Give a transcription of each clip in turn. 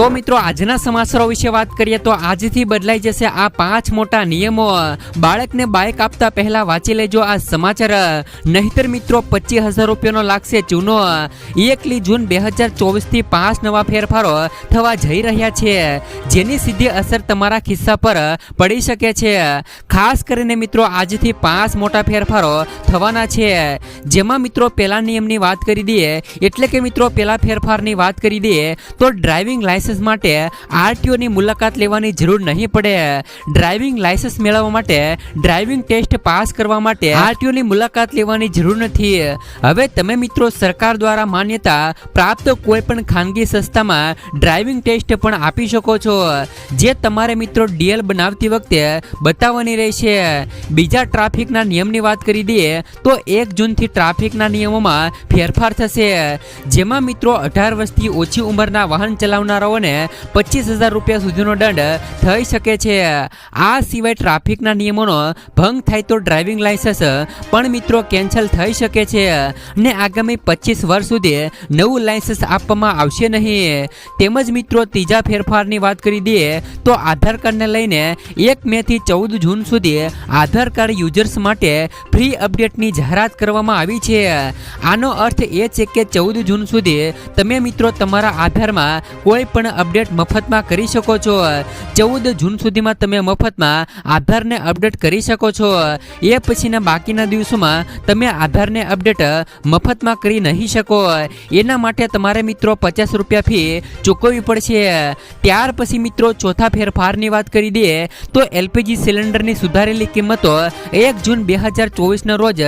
તો મિત્રો, આજના સમાચારો વિશે વાત કરીએ તો આજથી બદલાઈ જશે આ પાંચ મોટા નિયમો. બાળકને બાઇક આપતા પહેલા વાંચી લેજો આ સમાચાર. નહીતર મિત્રો, પચીસ હજાર રૂપિયાનો લાગશે ચૂનો. એકલી જૂન બે હજાર ચોવીસથી પાંચ નવા ફેરફારો થવા જઈ રહ્યા છે. જેની સીધી અસર તમારા ખિસ્સા પર પડી શકે છે. ખાસ કરીને મિત્રો, આજથી પાંચ મોટા ફેરફારો થવાના છે. જેમાં મિત્રો, પહેલા નિયમની વાત કરી દઈએ, એટલે કે મિત્રો, પહેલા ફેરફારની વાત કરી દઈએ, તો ડ્રાઇવિંગ લાયસન્સ માટે આરટીઓની મુલાકાત લેવાની જરૂર નહીં પડે. ડ્રાઇવિંગ લાયસન્સ મેળવવા માટે ડ્રાઇવિંગ ટેસ્ટ પાસ કરવા માટે આરટીઓની મુલાકાત લેવાની જરૂર નથી. હવે તમે મિત્રો સરકાર દ્વારા માન્યતા પ્રાપ્ત કોઈ પણ ખાનગી સંસ્થામાં ડ્રાઇવિંગ ટેસ્ટ પણ આપી શકો છો. જે તમારે મિત્રો ડીએલ બનાવતી વખતે બતાવવાની રહેશે. બીજા ટ્રાફિકના નિયમની વાત કરી દઈએ તો એક જૂનથી ટ્રાફિકના નિયમોમાં ફેરફાર થશે. જેમાં મિત્રો અઢાર વર્ષથી ઓછી ઉંમરના વાહન ચલાવનારાઓને પચીસ હજાર રૂપિયા સુધીનો દંડ થઈ શકે છે. આ સિવાય ટ્રાફિકના નિયમોનો ભંગ થાય તો ડ્રાઇવિંગ લાયસન્સ પણ મિત્રો કેન્સલ થઈ શકે છે ને આગામી પચીસ વર્ષ સુધી નવું લાયસન્સ આપવામાં આવશે નહીં. તેમજ મિત્રો, ત્રીજા ફેરફારની વાત કરી દઈએ તો આધાર કાર્ડને લઈને એક મેથી ચૌદ જૂન સુધી આધાર કાર્ડ યુઝર્સ માટે ફ્રી અપડેટની જાહેરાત કરવામાં આવી છે. આનો અર્થ એ છે કે ચૌદ જૂન સુધી તમે મિત્રો તમારા આધારમાં કોઈ પણ અપડેટ મફતમાં કરી શકો છો. ચૌદ જૂન સુધીમાં તમે મફતમાં આધારને અપડેટ કરી શકો છો. એ પછીના બાકીના દિવસોમાં તમે આધારને અપડેટ મફતમાં કરી નહીં શકો. એના માટે તમારે મિત્રો પચાસ રૂપિયા ફી ચૂકવવી પડશે. ત્યાર પછી મિત્રો ચોથા ફેરફારની વાત કરી દઈએ તો એલપીજી સિલિન્ડરની સુધારેલી કિંમતો એક જૂન બે હજાર ચોવીસના રોજ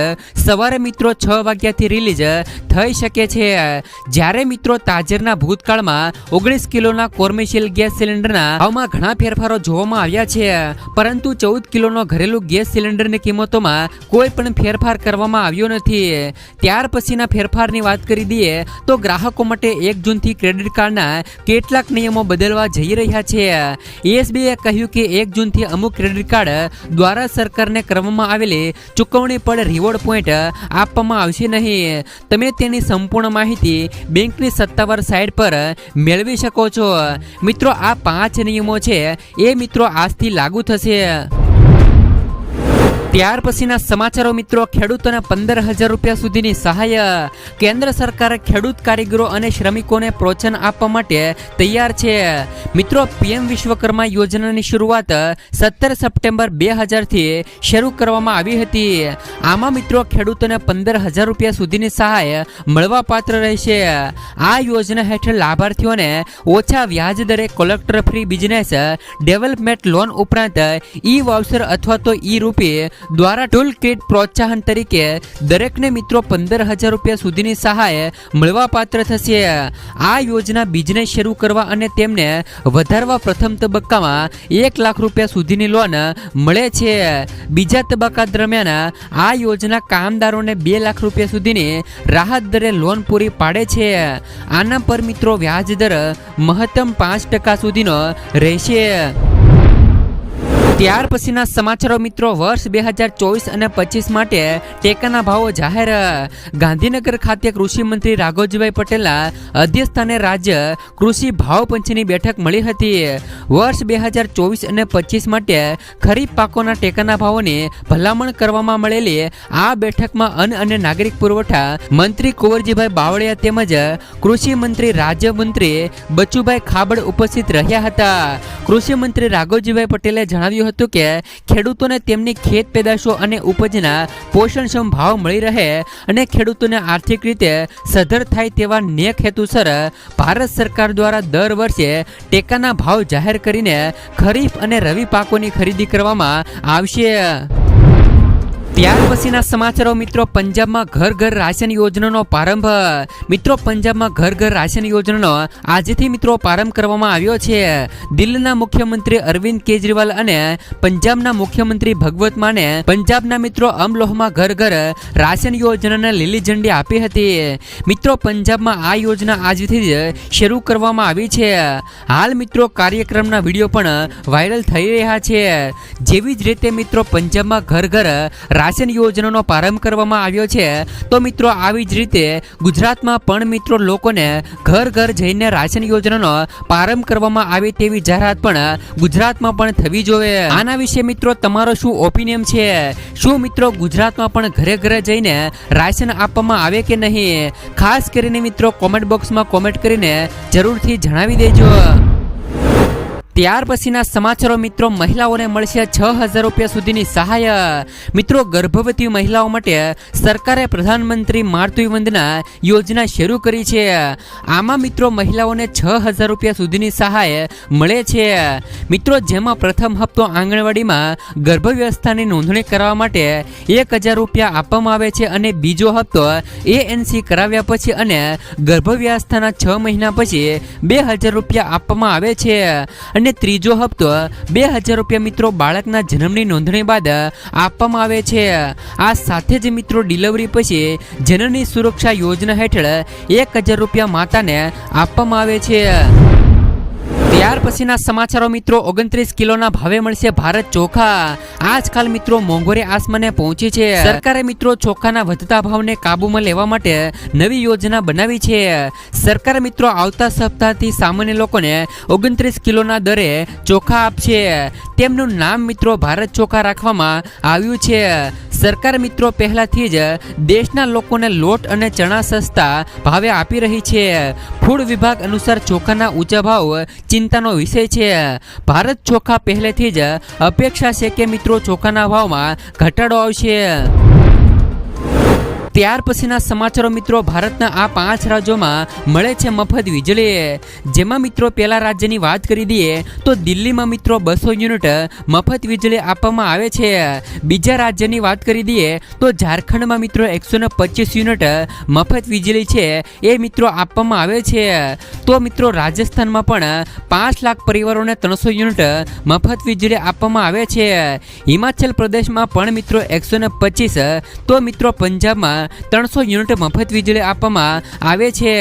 સવારે મિત્રો છ વાગ્યાથી રિલીઝ થઈ શકે છે. જ્યારે મિત્રો તાજરના ભૂતકાળમાં ઓગણીસ કિલોના કોર્મેશિયલ ગેસ સિલિન્ડરના ભાવમાં ઘણા ફેરફારો જોવામાં આવ્યા છે. પરંતુ ચૌદ કિલોનો ઘરેલુ ગેસ સિલિન્ડરની કિંમતોમાં કોઈ પણ ફેરફાર કરવામાં આવ્યો નથી. ત્યાર પછીના ફેરફારની વાત કરી દઈએ તો ગ્રાહકો માટે એક જૂનથી ક્રેડિટ કાર્ડના કેટલાક નિયમો બદલવા જઈ રહ્યા છે. એસબીએ કહ્યું કે એક જૂનથી અમુક ક્રેડિટ કાર્ડ દ્વારા સરકારને કરવામાં આવેલી ચૂકવણી પર રિવોર્ડ પોઈન્ટ આપવામાં આવશે નહીં. તમે તેની સંપૂર્ણ માહિતી બેંકની સત્તાવાર સાઇટ પર મેળવી શકો છો. મિત્રો આ પાંચ નિયમો છે. એ મિત્રો આજથી લાગુ થશે. ત્યાર પછીના સમાચારો મિત્રો, ખેડૂતોને પંદર હજાર રૂપિયા સુધીની સહાય. કેન્દ્ર સરકારે ખેડૂત કારીગરો અને શ્રમિકોને પ્રોત્સાહન આપવા માટે તૈયાર છે. મિત્રો, પીએમ વિશ્વકર્મા યોજનાની શરૂઆત સત્તર સપ્ટેમ્બર બે હજારથી શરૂ કરવામાં આવી હતી. આમાં મિત્રો, ખેડૂતોને પંદર હજાર રૂપિયા સુધીની સહાય મળવા પાત્ર રહેશે. આ યોજના હેઠળ લાભાર્થીઓને ઓછા વ્યાજ દરે collector free business development loan ઉપરાંત ઈ વાઉચર અથવા તો ઈ રૂપે દ્વારા ટૂલ કિટ પ્રોત્સાહન તરીકે દરેકને મિત્રો પંદર હજાર રૂપિયા સુધીની સહાય મળવા પાત્ર થશે. આ યોજના બિઝનેસ શરૂ કરવા અને તેમને વધારવા પ્રથમ તબક્કામાં એક લાખ રૂપિયા સુધીની લોન મળે છે. બીજા તબક્કા દરમિયાન આ યોજના કામદારોને બે લાખ રૂપિયા સુધીની રાહત દરે લોન પૂરી પાડે છે. આના પર મિત્રો વ્યાજ દર મહત્તમ પાંચ ટકા સુધીનો રહેશે. ત્યાર પછીના સમાચારો મિત્રો, વર્ષ બે હજાર ચોવીસ અને પચીસ માટે ટેકાના ભાવો જાહેર. ગાંધીનગર ખાતે કૃષિ મંત્રી રાઘવજીભાઈ પટેલના અધ્યક્ષસ્થાને રાજ્ય કૃષિ ભાવ પંચની બેઠક મળી હતી. વર્ષ બે હજાર ચોવીસ અને પચીસ માટે ખરીફ પાકોના ટેકાના ભાવોની ભલામણ કરવામાં મળેલી આ બેઠકમાં અન્ન અને નાગરિક પુરવઠા મંત્રી કુંવરજીભાઈ બાવળિયા તેમજ કૃષિ મંત્રી રાજ્યમંત્રી બચુભાઈ ખાબડ ઉપસ્થિત રહ્યા હતા. કૃષિ મંત્રી રાઘવજીભાઈ પટેલે જણાવ્યું હતું કે ખેડૂતોને તેમની ખેત પેદાશો અને ઉપજના પોષણક્ષમ ભાવ મળી રહે અને ખેડૂતોને આર્થિક રીતે સધર થાય તેવા નેક હેતુસર ભારત સરકાર દ્વારા દર વર્ષે ટેકાના ભાવ જાહેર કરીને ખરીફ અને રવિ પાકોની ખરીદી કરવામાં આવશે. ત્યાર પછીના સમાચારો મિત્રો, પંજાબમાં ઘર ઘર રાશન યોજનાનો પ્રારંભ. મિત્રો, પંજાબમાં ઘર ઘર રાશન યોજનાનો આજથી મિત્રો પ્રારંભ કરવામાં આવ્યો છે. દિલ્હીના મુખ્યમંત્રી અરવિંદ કેજરીવાલ અને પંજાબના મુખ્યમંત્રી ભગવત માને પંજાબના મિત્રો અમલોહમાં ઘર ઘર રાશન યોજનાને લીલી ઝંડી આપી હતી. મિત્રો, પંજાબમાં આ યોજના આજથી જ શરૂ કરવામાં આવી છે. હાલ મિત્રો, કાર્યક્રમના વીડિયો પણ વાયરલ થઈ રહ્યા છે. જેવી જ રીતે મિત્રો, પંજાબમાં ઘર ઘર રાશન યોજનાનો પ્રારંભ કરવામાં આવ્યો છે. તો મિત્રો, આવી જ રીતે ગુજરાતમાં પણ મિત્રો લોકોને ઘર ઘર જઈને રાશન યોજનાનો પ્રારંભ કરવામાં આવે તેવી જાહેરાત પણ ગુજરાતમાં પણ થવી જોઈએ. આના વિશે મિત્રો, તમારો શું ઓપિનિયન છે? શું મિત્રો ગુજરાતમાં પણ ઘરે ઘરે જઈને રાશન આપવામાં આવે કે નહીં? ખાસ કરીને મિત્રો કોમેન્ટ બોક્સમાં કોમેન્ટ કરીને જરૂરથી જણાવી દેજો. ત્યાર પછીના સમાચારો મિત્રો, મહિલાઓને મળશે છ હજાર રૂપિયા સુધીની સહાય. મિત્રો, ગર્ભવતી મહિલાઓ માટે સરકારે પ્રધાનમંત્રી માતૃ વંદના યોજના શરૂ કરી છે. આમાં મિત્રો, મહિલાઓને છ હજાર રૂપિયા સુધીની સહાય મળે છે. મિત્રો, જેમાં પ્રથમ હપ્તો આંગણવાડીમાં ગર્ભવ્યવસ્થાની નોંધણી કરવા માટે એક હજાર રૂપિયા આપવામાં આવે છે અને બીજો હપ્તો એએનસી કરાવ્યા પછી અને ગર્ભવ્યવસ્થાના છ મહિના પછી બે હજાર રૂપિયા આપવામાં આવે છે. અને ત્રીજો હપ્તો બે હજાર રૂપિયા મિત્રો બાળકના જન્મની નોંધણી બાદ આપવામાં આવે છે. આ સાથે જ મિત્રો ડિલિવરી પછી જનની સુરક્ષા યોજના હેઠળ એક હજાર રૂપિયા માતાને આપવામાં આવે છે. ત્યાર પછીના સમાચારો મિત્રો, ઓગણત્રીસ કિલોના ભાવે મળશે ભારત ચોખા. આજકાલ મિત્રો, મોંઘવારી આસમાને પહોંચી છે. સરકારે મિત્રો ચોખાના વધતા ભાવને કાબૂમાં લેવા માટે નવી યોજના બનાવી છે. સરકાર મિત્રો, આવતા સપ્તાહથી સામાન્ય લોકોને ઓગણત્રીસ કિલોના દરે ચોખા આપશે. તેમનું નામ મિત્રો, ભારત ચોખા રાખવામાં આવ્યું છે. સરકાર મિત્રો પહેલાથી જ દેશના લોકોને લોટ અને ચણા સસ્તા ભાવે આપી રહી છે. ફૂડ વિભાગ અનુસાર ચોખાના ઊંચા ભાવ ચિંતાનો વિષય છે. ભારત ચોખા પહેલેથી જ અપેક્ષા છે કે મિત્રો ચોખાના ભાવમાં ઘટાડો આવશે. ત્યાર પછીના સમાચારો મિત્રો ભારતના આ પાંચ રાજ્યોમાં મળે છે મફત વીજળી. જેમાં મિત્રો પહેલા રાજ્યની વાત કરી દઈએ તો દિલ્હીમાં મિત્રો બસો યુનિટ મફત વીજળી આપવામાં આવે છે. બીજા રાજ્યની વાત કરી દઈએ તો ઝારખંડમાં મિત્રો એકસો ને પચીસ યુનિટ મફત વીજળી છે એ મિત્રો આપવામાં આવે છે. તો મિત્રો રાજસ્થાનમાં પણ પાંચ લાખ પરિવારોને ત્રણસો યુનિટ મફત વીજળી આપવામાં આવે છે. હિમાચલ પ્રદેશમાં પણ મિત્રો એકસો ને તો મિત્રો પંજાબમાં ત્રણસો યુનિટ મફત વીજળી આપવામાં આવે છે.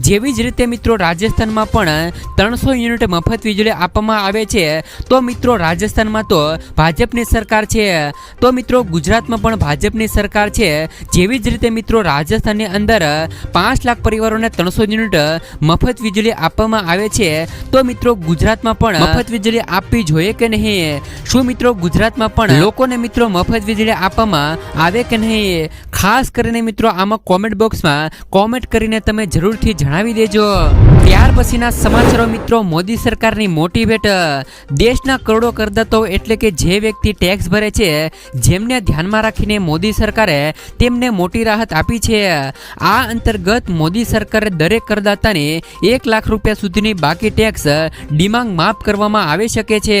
જેવી જ રીતે મિત્રો રાજસ્થાનમાં પણ ત્રણસો યુનિટ મફત વીજળી આપવામાં આવે છે. તો મિત્રો રાજસ્થાનમાં તો ભાજપની સરકાર છે. તો મિત્રો ગુજરાતમાં પણ ભાજપની સરકાર છે. જેવી જ રીતે મિત્રો રાજસ્થાનની અંદર પાંચ લાખ પરિવારોને ત્રણસો યુનિટ મફત વીજળી આપવામાં આવે છે. તો મિત્રો ગુજરાતમાં પણ મફત વીજળી આપવી જોઈએ કે નહીં? શું મિત્રો ગુજરાતમાં પણ લોકોને મિત્રો મફત વીજળી આપવામાં આવે કે નહીં? ખાસ કરીને મિત્રો આમાં કોમેન્ટ બોક્સમાં કોમેન્ટ કરીને તમે જરૂરથી જણાવી દેજો. ત્યાર પછીના સમાચારો મિત્રો, મોદી સરકારની મોટી ભેટ દેશના કરોડો કરદાતાઓ એટલે કે જે વ્યક્તિ ટેક્સ ભરે છે, જેમને ધ્યાનમાં રાખીને મોદી સરકારે તેમને મોટી રાહત આપી છે. આ અંતર્ગત મોદી સરકારે દરેક કરદાતાને એક લાખ રૂપિયા સુધીની બાકી ટેક્સ ડિમાંગ માફ કરવામાં આવી શકે છે.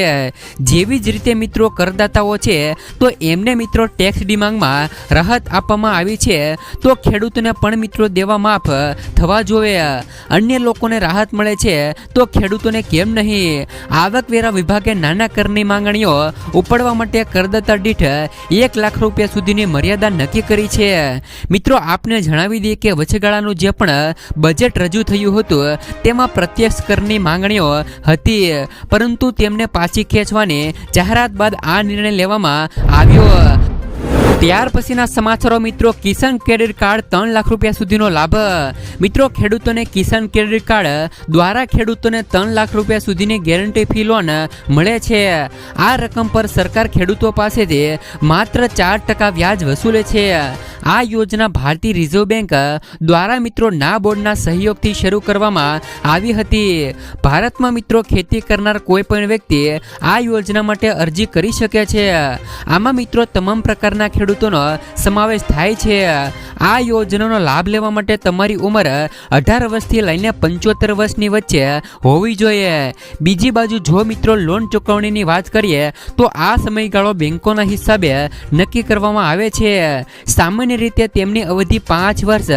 જેવી જ રીતે મિત્રો, કરદાતાઓ છે, તો એમને મિત્રો ટેક્સ ડિમાંગમાં રાહત આપવામાં આવી છે. તો ખેડૂતોને પણ મિત્રો દેવા માફ થવા જોઈએ અન્ય લોકોને રાહત મળે છે, તો ખેડૂતોને કેમ નહીં? આવકવેરા વિભાગે નાના કરની માંગણીઓ ઉપાડવા માટે કરદાતા દીઠ એક લાખ રૂપિયા સુધીની મર્યાદા નક્કી કરી છે. મિત્રો, આપને જણાવી દઈએ કે વચગાળાનું જે પણ બજેટ રજૂ થયું હતું, તેમાં પ્રત્યક્ષ કરની માંગણીઓ હતી, પરંતુ તેમને પાછી ખેંચવાની જાહેરાત બાદ આ નિર્ણય લેવામાં આવ્યો. ત્યાર પછીના સમાચારો, મિત્રો, કિસાન ક્રેડિટ કાર્ડ ત્રણ લાખ રૂપિયા સુધીનો લાભ. મિત્રો, ખેડૂતોને કિસાન ક્રેડિટ કાર્ડ દ્વારા ખેડૂતોને ત્રણ લાખ રૂપિયા સુધીની ગેરંટી ફી લોન મળે છે. આ રકમ પર સરકાર ખેડૂતો પાસેથી માત્ર ચાર ટકા વ્યાજ વસૂલે છે. આ યોજના ભારતીય રિઝર્વ બેંક દ્વારા, મિત્રો, ના બોર્ડના સહયોગથી શરૂ કરવામાં આવી હતી. ભારતમાં, મિત્રો, ખેતી કરનાર કોઈ પણ વ્યક્તિ આ યોજના માટે અરજી કરી શકે છે. આમાં, મિત્રો, તમામ પ્રકારના ખેડૂતો ખેડૂતોનો સમાવેશ થાય છે. આ યોજનાનો લાભ લેવા માટે તમારી ઉંમર અઢાર વર્ષથી લઈને પંચોતેર વર્ષની વચ્ચે હોવી જોઈએ. બીજી બાજુ જો મિત્રો લોન ચૂકવણીની વાત કરીએ, તો આ સમયગાળો બેંકોના હિસાબે નક્કી કરવામાં આવે છે. સામાન્ય રીતે તેમની અવધિ પાંચ વર્ષ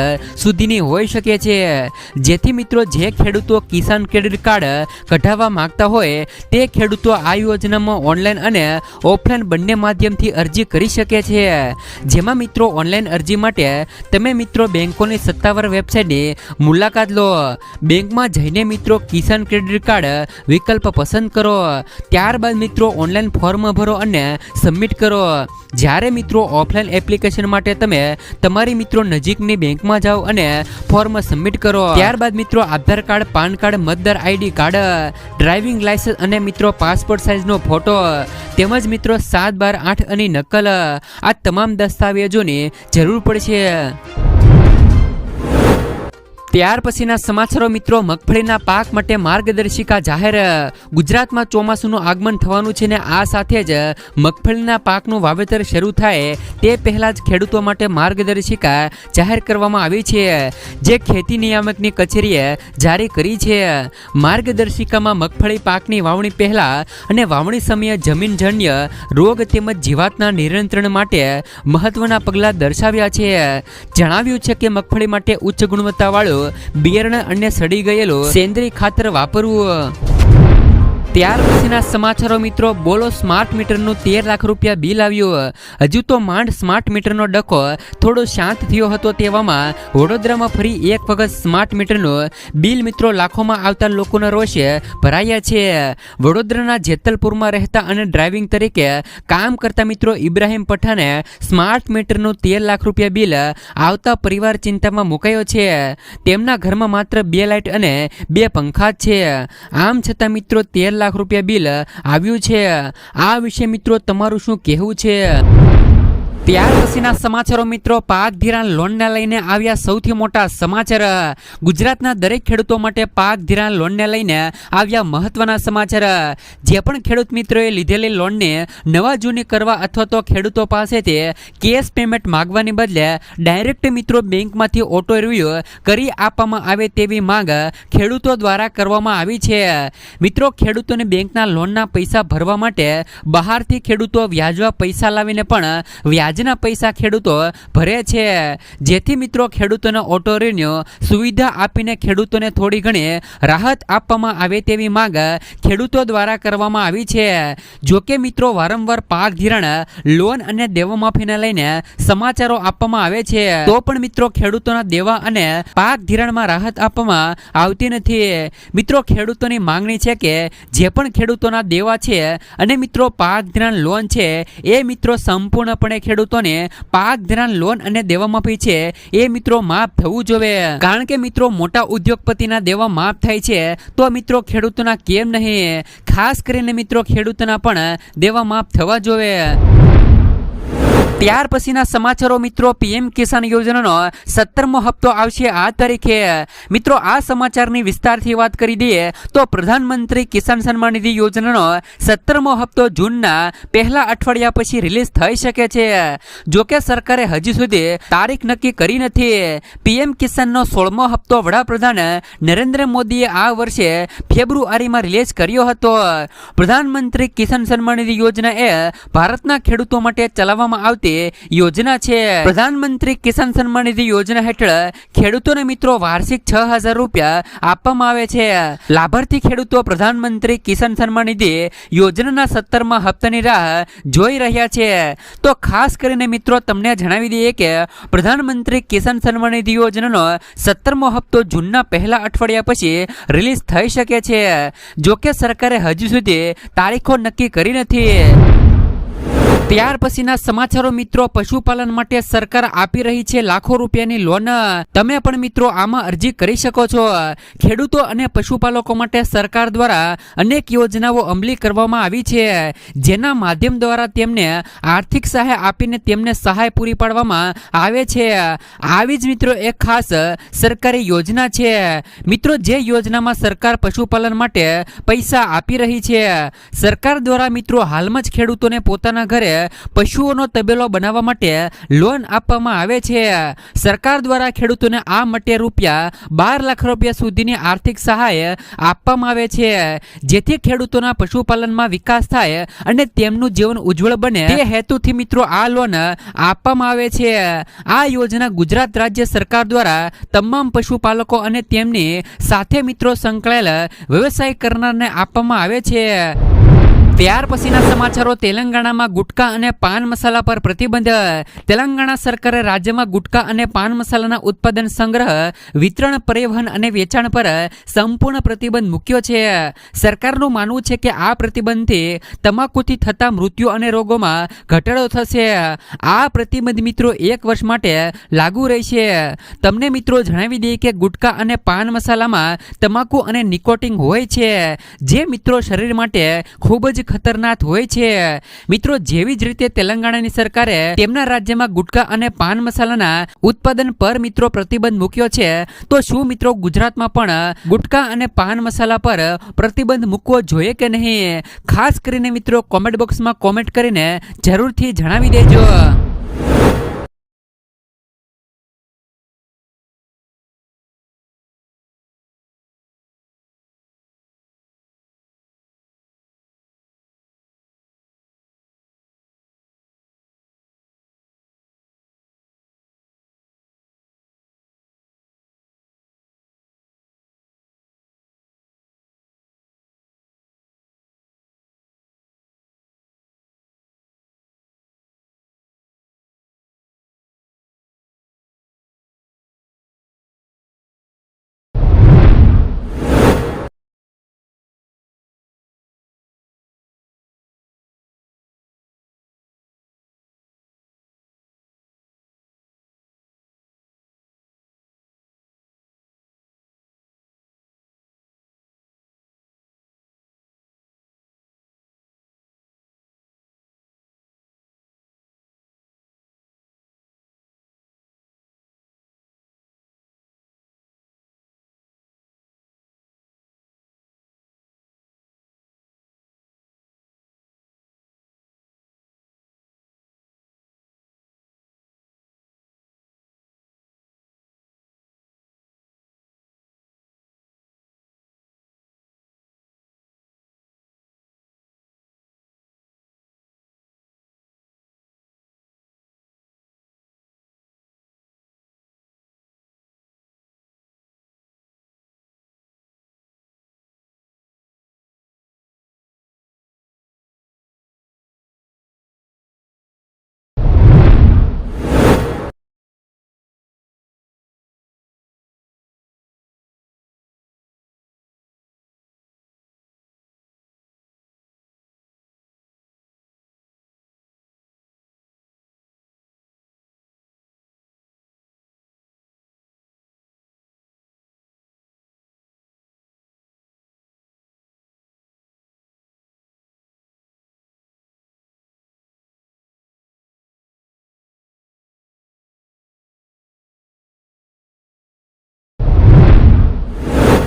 સુધીની હોઈ શકે છે. જેથી મિત્રો જે ખેડૂતો કિસાન ક્રેડિટ કાર્ડ કઢાવવા માંગતા હોય, તે ખેડૂતો આ યોજનામાં ઓનલાઈન અને ઓફલાઈન બંને માધ્યમથી અરજી કરી શકે છે. જેમાં મિત્રો ઓનલાઈન અરજી માટે તમે મિત્રો બેંકોની સત્તાવાર વેબસાઇટની મુલાકાત લો. બેંકમાં જઈને મિત્રો કિસાન ક્રેડિટ કાર્ડ વિકલ્પ પસંદ કરો. ત્યારબાદ મિત્રો ઓનલાઈન ફોર્મ ભરો અને સબમિટ કરો. જ્યારે મિત્રો ઓફલાઈન એપ્લિકેશન માટે તમે તમારી મિત્રો નજીકની બેંકમાં જાઓ અને ફોર્મ સબમિટ કરો. ત્યારબાદ મિત્રો આધાર કાર્ડ, પાન કાર્ડ, મતદાર આઈડી કાર્ડ ડ્રાઇવિંગ લાયસન્સ અને મિત્રો પાસપોર્ટ સાઇઝનો ફોટો તેમજ મિત્રો સાત બાર આઠ અને નકલ. આ તમામ દસ્તાવેજોની જરૂર પડશે. ત્યાર પછીના સમાચારો મિત્રો, મગફળીના પાક માટે માર્ગદર્શિકા જાહેર. ગુજરાતમાં ચોમાસુનું આગમન થવાનું છે ને આ સાથે જ મગફળીના પાકનું વાવેતર શરૂ થાય તે પહેલાં જ ખેડૂતો માટે માર્ગદર્શિકા જાહેર કરવામાં આવી છે. જે ખેતી નિયામકની કચેરીએ જારી કરી છે. માર્ગદર્શિકામાં મગફળી પાકની વાવણી પહેલાં અને વાવણી સમયે જમીનજન્ય રોગ તેમજ જીવાતના નિયંત્રણ માટે મહત્વના પગલાં દર્શાવ્યા છે. જણાવ્યું છે કે મગફળી માટે ઉચ્ચ ગુણવત્તાવાળું બિયારણ અને સડી ગયેલું સેન્દ્રિય ખાતર વાપરવું ત્યાર પછીના સમાચારો મિત્રો, બોલો સ્માર્ટ મીટરનું તેર લાખ રૂપિયા બિલ આવ્યું. હજુ તો માંડ સ્માર્ટ મીટરનો ડકો. થોડો શાંત થયો હતો તેવામાં. વડોદરામાં ફરી એક વખત સ્માર્ટ મીટરનું બિલ મિત્રો લાખોમાં આવતા લોકોના રોષે ભરાયા છે. વડોદરાના જેતલપુરમાં રહેતા અને ડ્રાઇવિંગ તરીકે કામ કરતા મિત્રો ઇબ્રાહિમ પઠાને સ્માર્ટ મીટરનું તેર લાખ રૂપિયા બિલ આવતા પરિવાર ચિંતામાં મુકાયો છે. તેમના ઘરમાં માત્ર બે લાઇટ અને બે પંખા છે. આમ છતાં મિત્રો, તેર લાખ રૂપિયા બિલ આવ્યું છે. આ વિશે મિત્રો તમારું શું કહેવું છે? ત્યાર પછીના સમાચારો મિત્રો, પાક ધિરાણ લોનને લઈને આવ્યા સૌથી મોટા સમાચાર ગુજરાતના દરેક ખેડૂતો માટે પાક ધિરાણ લોનને લઈને આવ્યા મહત્વના સમાચાર જે પણ ખેડૂત મિત્રોએ લીધેલી લોનને નવા જૂની કરવા અથવા તો ખેડૂતો પાસેથી કેશ પેમેન્ટ માગવાની બદલે ડાયરેક્ટ મિત્રો બેંકમાંથી ઓટો રિવ્યુ કરી આપવામાં આવે તેવી માંગ ખેડૂતો દ્વારા કરવામાં આવી છે. મિત્રો, ખેડૂતોને બેંકના લોનના પૈસા ભરવા માટે બહારથી ખેડૂતો વ્યાજવા પૈસા લાવીને પણ વ્યાજના પૈસા ખેડૂતો ભરે છે. જેથી મિત્રો ખેડૂતોને ઓટો રિન્યુ સુવિધા આપીને ખેડૂતોને થોડી ઘણી રાહત આપવામાં આવે તેવી માંગ ખેડૂતો દ્વારા કરવામાં આવી છે. જોકે મિત્રો વારંવાર પાક ધિરાણ, લોન અને દેવા માફીને લઈને સમાચારો આપવામાં આવે છે. તો પણ મિત્રો ખેડૂતોના દેવા અને પાક ધિરાણમાં રાહત આપવામાં આવતી નથી. મિત્રો ખેડૂતોની માંગણી છે કે જે પણ ખેડૂતોના દેવા છે અને મિત્રો પાક ધિરાણ, લોન છે, એ મિત્રો સંપૂર્ણપણે ખેડૂતોને પાક, ધિરાણ, લોન અને દેવા માફી છે. એ મિત્રો માફ થવું જોઈએ કારણ કે મિત્રો મોટા ઉદ્યોગપતિના દેવા માફ થાય છે, તો મિત્રો ખેડૂતોના કેમ નહીં? ખાસ કરીને મિત્રો ખેડૂતોના પણ દેવા માફ થવા જોઈએ ત્યાર પછીના સમાચારો મિત્રો, પીએમ કિસાન યોજનાનો સત્તરમો હપ્તો આવશે આ તારીખે. મિત્રો, આ સમાચારની વિસ્તારથી વાત કરી દઈએ તો પ્રધાનમંત્રી કિસાન સન્માન નિધિ યોજનાનો સત્તરમો હપ્તો જૂનના પહેલા અઠવાડિયા પછી રિલીઝ થઈ શકે છે. જોકે સરકારે હજી સુધી તારીખ નક્કી કરી નથી. પીએમ કિસાનનો સોળમો હપ્તો વડાપ્રધાન નરેન્દ્ર મોદીએ આ વર્ષે ફેબ્રુઆરીમાં રિલીઝ કર્યો હતો. પ્રધાનમંત્રી કિસાન સન્માન નિધિ યોજના એ ભારતના ખેડૂતો માટે ચલાવવામાં આવતી યોજના છે. પ્રધાનમંત્રી કિસાન સન્માન નિધિ યોજના હેઠળ ખેડૂતોને મિત્રો વાર્ષિક છ હજાર રૂપિયા આપવામાં આવે છે. લાભાર્થી ખેડૂતો પ્રધાનમંત્રી કિસાન સન્માન નિધિ યોજનાના સત્તરમાં હપ્તાની રાહ જોઈ રહ્યા છે. તો ખાસ કરીને મિત્રો તમને જણાવી દઈએ કે પ્રધાનમંત્રી કિસાન સન્માન નિધિ યોજનાનો સત્તરમો હપ્તો જૂનના પહેલા અઠવાડિયા પછી રિલીઝ થઈ શકે છે. જોકે સરકારે હજુ સુધી તારીખો નક્કી કરી નથી. ત્યાર પછીના સમાચારો મિત્રો, પશુપાલન માટે સરકાર આપી રહી છે લાખો રૂપિયાની લોન તમે પણ મિત્રો આમાં અરજી કરી શકો છો. ખેડૂતો અને પશુપાલકો માટે સરકાર દ્વારા અનેક યોજનાઓ અમલી કરવામાં આવી છે. જેના માધ્યમ દ્વારા તેમને આર્થિક સહાય આપીને તેમને સહાય પૂરી પાડવામાં આવે છે. આવી જ મિત્રો એક ખાસ સરકારી યોજના છે. મિત્રો, જે યોજનામાં સરકાર પશુપાલન માટે પૈસા આપી રહી છે. સરકાર દ્વારા મિત્રો હાલમાં જ ખેડૂતોને પોતાના ઘરે પશુઓનો તબેલો બનાવવા માટે લોન આપવામાં આવે છે. સરકાર દ્વારા ખેડૂતોને આ માટે રૂપિયા બાર લાખ રૂપિયા સુધીની આર્થિક સહાય આપવામાં આવે છે. જેથી ખેડૂતોના પશુપાલનમાં વિકાસ થાય અને તેમનું જીવન ઉજ્જવળ બને. તે હેતુથી મિત્રો આ લોન આપવામાં આવે છે. આ યોજના ગુજરાત રાજ્ય સરકાર દ્વારા તમામ પશુપાલકો અને તેમની સાથે મિત્રો સંકળાયેલ વ્યવસાય કરનારને આપવામાં આવે છે. ત્યાર પછીના સમાચારો તેલંગાણામાં ગુટકા અને પાન મસાલા પર પ્રતિબંધ. તેલંગાણા સરકારે રાજ્યમાં ગુટકા અને પાન મસાલાના ઉત્પાદન સંગ્રહ, વિતરણ, પરિવહન અને વેચાણ પર સંપૂર્ણ પ્રતિબંધ મૂક્યો છે. સરકારનું માનવું છે કે આ પ્રતિબંધથી તમાકુથી થતા મૃત્યુ અને રોગોમાં ઘટાડો થશે. આ પ્રતિબંધ મિત્રો એક વર્ષ માટે લાગુ રહેશે. તમને મિત્રો જણાવી દઈએ કે ગુટકા અને પાન મસાલામાં તમાકુ અને નિકોટિંગ હોય છે. જે મિત્રો શરીર માટે ખૂબ જ ખતરનાક હોય છે. મિત્રો, જેવી જ રીતે તેલંગાણાની સરકારે તેમના રાજ્યમાં ગુટકા અને પાન મસાલાના ઉત્પાદન પર મિત્રો પ્રતિબંધ મૂક્યો છે, તો શું મિત્રો ગુજરાતમાં પણ ગુટકા અને પાન મસાલા પર પ્રતિબંધ મૂકવો જોઈએ કે નહીં? ખાસ કરીને મિત્રો કોમેન્ટ બોક્સમાં કોમેન્ટ કરીને જરૂરથી જણાવી દેજો.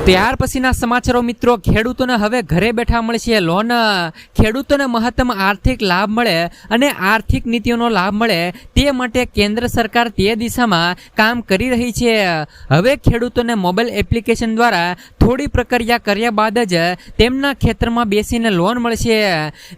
ત્યાર પછીના સમાચારો મિત્રો ખેડૂતોને હવે ઘરે બેઠા મળશે લોન. ખેડૂતોને મહત્તમ આર્થિક લાભ મળે અને આર્થિક નીતિઓનો લાભ મળે તે માટે કેન્દ્ર સરકાર તે દિશામાં કામ કરી રહી છે. હવે ખેડૂતોને મોબાઈલ એપ્લિકેશન દ્વારા થોડી પ્રક્રિયા કર્યા બાદ જ તેમના ખેતરમાં બેસીને લોન મળશે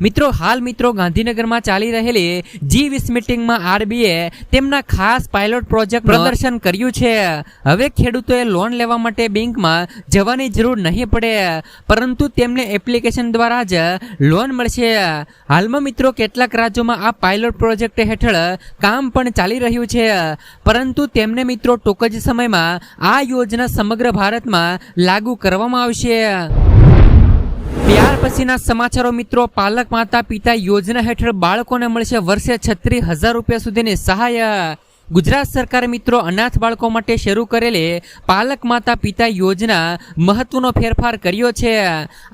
મિત્રો હાલ મિત્રો ગાંધીનગરમાં ચાલી રહેલી જી વીસ મિટિંગમાં આરબીએ તેમના ખાસ પાયલોટ પ્રોજેક્ટ પ્રદર્શન કર્યું છે. હવે ખેડૂતોએ લોન લેવા માટે બેંકમાં જવાની જરૂર નહીં પડે. પરંતુ તેમને એપ્લિકેશન દ્વારા જ લોન મળશે. હાલમાં મિત્રો, કેટલાક રાજ્યોમાં આ પાયલોટ પ્રોજેક્ટ હેઠળ કામ પણ ચાલી રહ્યું છે. પરંતુ તેમને મિત્રો, ટૂંક જ સમયમાં આ યોજના સમગ્ર ભારતમાં લાગુ કરવામાં આવશે. ત્યાર પછીના સમાચારો મિત્રો, પાલક માતા પિતા યોજના હેઠળ બાળકોને મળશે વર્ષે છત્રીસ હજાર રૂપિયા સુધીની સહાય. ગુજરાત સરકાર મિત્રો અનાથ બાળકો માટે શરૂ કરેલી પાલક માતા પિતા યોજના મહત્વનો ફેરફાર કર્યો છે.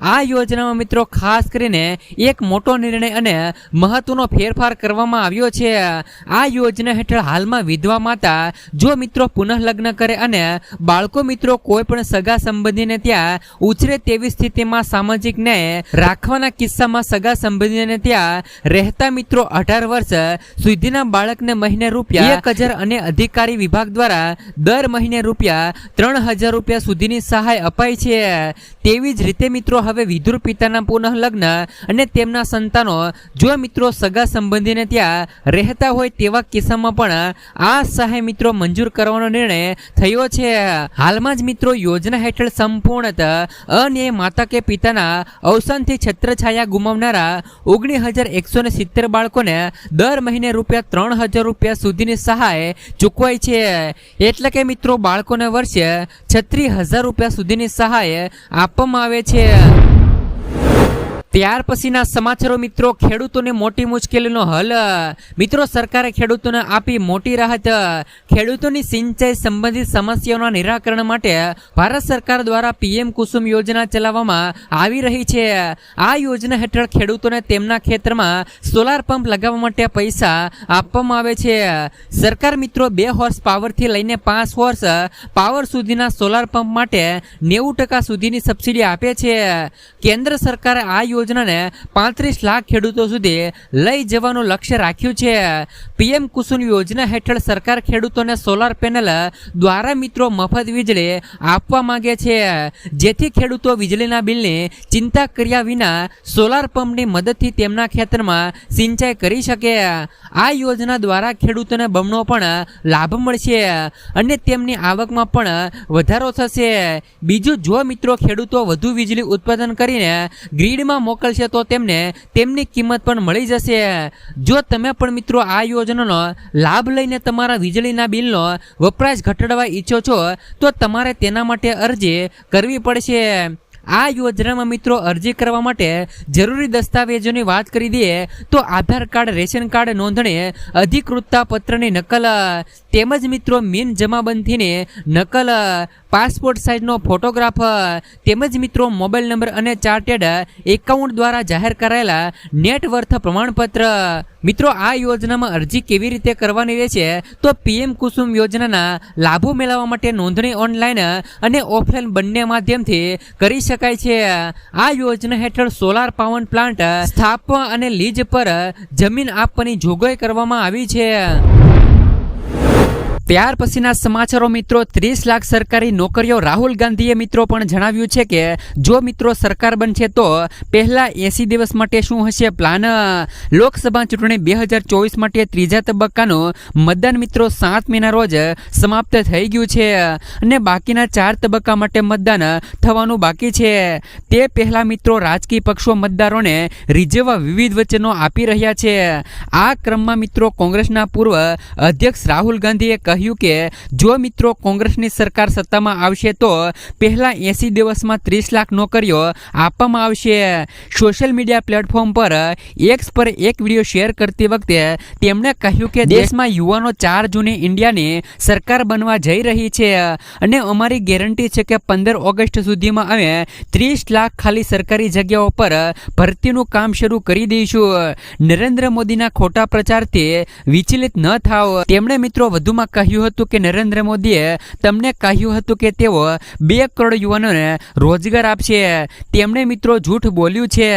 આ યોજનામાં મિત્રો ખાસ કરીને એક મોટો નિર્ણય અને મહત્વનો ફેરફાર કરવામાં આવ્યો છે. આ યોજના હેઠળ હાલમાં વિધવા માતા જો મિત્રો પુનઃલગ્ન કરે અને બાળકો મિત્રો કોઈ પણ સગા સંબંધીને ત્યાં ઉછરે તેવી સ્થિતિમાં સામાજિક ન્યાય રાખવાના કિસ્સામાં સગા સંબંધીને ત્યાં રહેતા મિત્રો અઢાર વર્ષ સુધીના બાળકને મહિને રૂપિયા એક હજાર અને અધિકારી વિભાગ દ્વારા દર મહિને રૂપિયા ત્રણ હજાર રૂપિયા સુધીની સહાય અપાય છે. તેવી જ રીતે મિત્રો, હવે વિધુર પિતાના પુનઃ લગ્ન અને તેમના સંતાનો જો મિત્રો સગા સંબંધીને ત્યાં રહેતા હોય તેવા કિસ્સામાં પણ આ સહાય મિત્રો મંજૂર કરવાનો નિર્ણય થયો છે. હાલમાં જ મિત્રો, યોજના હેઠળ સંપૂર્ણત અને માતા કે પિતાના અવસાનથી છત્રછાયા ગુમાવનારા ઓગણીસ હજાર એકસો સિત્તેર બાળકોને દર મહિને રૂપિયા ત્રણ હજાર રૂપિયા સુધીની સહાય ચૂકવાય છે. એટલે કે મિત્રો, બાળકોને વર્ષે છત્રીસ હજાર રૂપિયા સુધીની સહાય આપવામાં આવે છે. ત્યાર પછીના સમાચારો મિત્રો, ખેડૂતોને મોટી મુશ્કેલીનો હલ. મિત્રો, સરકારે ખેડૂતોને આપી મોટી રાહત. ખેડૂતોની સિંચાઈ સંબંધિત સમસ્યાઓના નિરાકરણ માટે ભારત સરકાર દ્વારા પીએમ કુસુમ યોજના ચલાવવામાં આવી રહી છે. આ યોજના હેઠળ ખેડૂતોને તેમના ખેતરમાં સોલાર પંપ લગાવવા માટે પૈસા આપવામાં આવે છે. સરકાર મિત્રો, બે હોર્સ પાવરથી લઈને પાંચ હોર્સ પાવર સુધીના સોલાર પંપ માટે નેવું ટકા સુધીની સબસિડી આપે છે. કેન્દ્ર સરકારે આ યોજનાને પાંત્રીસ લાખ ખેડૂતો સુધી લઈ જવાનું લક્ષ્ય રાખ્યું છે. પીએમ કુસુમ યોજના હેઠળ સરકાર ખેડૂતોને સોલાર પેનલ દ્વારા મિત્રો મફત વીજળી આપવા માંગે છે. જેથી ખેડૂતો વીજળીના બિલની ચિંતા કર્યા વિના સોલાર પંપની મદદથી તેમના ખેતરમાં સિંચાઈ કરી શકે. આ યોજના દ્વારા ખેડૂતોને બમણો પણ લાભ મળશે અને તેમની આવકમાં પણ વધારો થશે. બીજું, જો મિત્રો ખેડૂતો વધુ વીજળી ઉત્પાદન કરીને ગ્રીડમાં મોકલશે તો તેમને તેમની કિંમત પણ મળી જશે. જો તમે પણ મિત્રો આ યોજનાનો લાભ લઈને તમારા વીજળીના બિલનો વપરાશ ઘટાડવા ઈચ્છો છો, તો તમારે તેના માટે અરજી કરવી પડશે. આ યોજનામાં મિત્રો અરજી કરવા માટે જરૂરી દસ્તાવેજોની વાત કરી દઈએ, તો આધાર કાર્ડ, રેશન કાર્ડ નોંધણી, અધિકૃતતા પત્રની નકલ, તેમજ મિત્રો મીન જમાબંધીની નકલ પાસપોર્ટ સાઇઝનો ફોટોગ્રાફ તેમજ મિત્રો મોબાઈલ નંબર અને ચાર્ટેડ એકાઉન્ટ દ્વારા જાહેર કરાયેલા નેટ વર્થ પ્રમાણપત્ર. મિત્રો, આ યોજનામાં અરજી કેવી રીતે કરવાની રહેશે? તો પીએમ કુસુમ યોજનાના લાભો મેળવવા માટે નોંધણી ઓનલાઈન અને ઓફલાઈન બંને માધ્યમથી કરી શકાય છે. આ યોજના હેઠળ સોલાર પાવર પ્લાન્ટ સ્થાપવા અને લીજ પર જમીન આપવાની જોગવાઈ કરવામાં આવી છે. ત્યાર પછીના સમાચારો મિત્રો, ત્રીસ લાખ સરકારી નોકરીઓ રાહુલ ગાંધીએ મિત્રો પણ જણાવ્યું છે કે, જો મિત્રો સરકાર બનશે તો પહેલા એસી દિવસ માટે શું હશે પ્લાન? લોકસભા ચૂંટણી બે હજાર ચોવીસ માટે ત્રીજા તબક્કાનું મતદાન મિત્રો સાત મહિના રોજ સમાપ્ત થઈ ગયું છે અને બાકીના ચાર તબક્કા માટે મતદાન થવાનું બાકી છે. તે પહેલા મિત્રો રાજકીય પક્ષો મતદારોને રીઝવવા વિવિધ વચનો આપી રહ્યા છે. આ ક્રમમાં મિત્રો કોંગ્રેસના પૂર્વ અધ્યક્ષ રાહુલ ગાંધીએ કહ્યું કે જો મિત્રો કોંગ્રેસની સરકાર સત્તામાં આવશે તો પહેલા એસી દિવસમાં ત્રીસ લાખ નોકરીઓ આપવામાં આવશે. સોશિયલ મીડિયા પ્લેટફોર્મ પર એક્સ પર એક વીડિયો શેર કરતી વખતે તેમણે કહ્યું કે દેશમાં યુવાનો ચાર જૂને ઇન્ડિયાની સરકાર બનવા જઈ રહી છે અને અમારી ગેરંટી છે કે પંદર ઓગસ્ટ સુધીમાં અમે ત્રીસ લાખ ખાલી સરકારી જગ્યાઓ પર ભરતીનું કામ શરૂ કરી દઈશું. નરેન્દ્ર મોદીના ખોટા પ્રચારથી વિચલિત ન થાવ તેમણે મિત્રો વધુમાં કહ્યું હતું કે નરેન્દ્ર મોદીએ તમને કહ્યું હતું કે તેઓ બે કરોડ યુવાનોને રોજગાર આપશે. તેમણે મિત્રો જૂઠ બોલ્યું છે.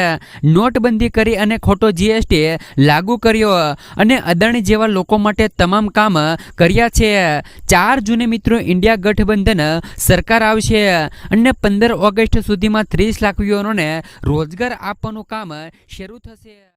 નોટબંધી કરી અને ખોટો જીએસટી લાગુ કર્યો અને અદાણી જેવા લોકો માટે તમામ કામ કર્યા છે. ચાર જૂને મિત્રો ઇન્ડિયા ગઠબંધન સરકાર આવશે અને પંદર ઓગસ્ટ સુધીમાં ત્રીસ લાખ યુવાનોને રોજગાર આપવાનું કામ શરૂ થશે.